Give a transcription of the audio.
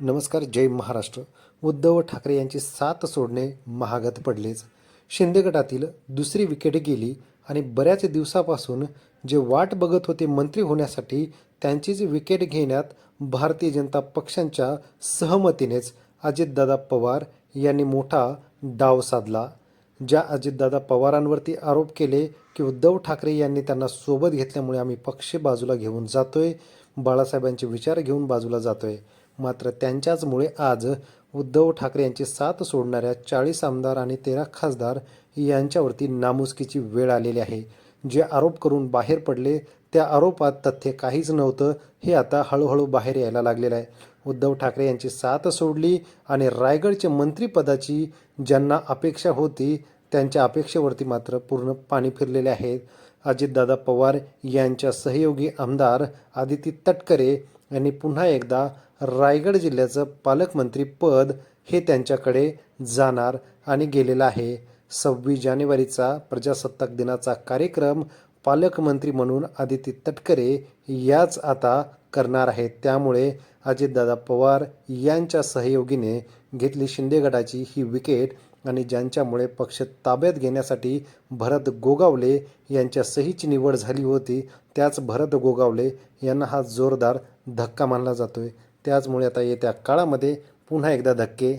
नमस्कार जय महाराष्ट्र. उद्धव ठाकरे यांची साथ सोडणे महागात पडलेच. शिंदे गटातील दुसरी विकेट गेली आणि बऱ्याच दिवसापासून जे वाट बघत होते मंत्री होण्यासाठी त्यांचीच विकेट घेण्यात भारतीय जनता पक्षांच्या सहमतीनेच अजितदादा पवार यांनी मोठा डाव साधला. ज्या अजितदादा पवारांवरती आरोप केले की उद्धव ठाकरे यांनी त्यांना सोबत घेतल्यामुळे आम्ही पक्ष बाजूला घेऊन जातोय बाळासाहेबांचे विचार घेऊन बाजूला जातोय. मात्र त्यांच्याचमुळे आज उद्धव ठाकरे यांची साथ सोडणाऱ्या चाळीस आमदार आणि तेरा खासदार यांच्यावरती नामुसकीची वेळ आलेली आहे. जे आरोप करून बाहेर पडले त्या आरोपात तथ्य काहीच नव्हतं हे आता हळूहळू बाहेर यायला लागलेलं आहे. उद्धव ठाकरे यांची साथ सोडली आणि रायगडच्या मंत्रिपदाची ज्यांना अपेक्षा होती त्यांच्या अपेक्षेवरती मात्र पूर्ण पाणी फिरलेले आहेत अजितदादा पवार यांच्या सहयोगी आमदार आदिती तटकरे यांनी पुन्हा एकदा रायगड जिल्ह्याचं पालकमंत्री पद हे त्यांच्याकडे जाणार आणि गेलेलं आहे. सव्वीस जानेवारीचा प्रजासत्ताक दिनाचा कार्यक्रम पालकमंत्री म्हणून आदिती तटकरे याच आता करणार आहेत. त्यामुळे अजितदादा पवार यांच्या सहयोगीने घेतली शिंदे गटाची ही विकेट आणि ज्यांच्यामुळे पक्ष ताब्यात घेण्यासाठी भरत गोगावले यांच्या सहीची निवड झाली होती त्याच भरत गोगावले यांना हा जोरदार धक्का मानला जातोय. त्याचमुळे आता येत्या काळामध्ये पुन्हा एकदा धक्के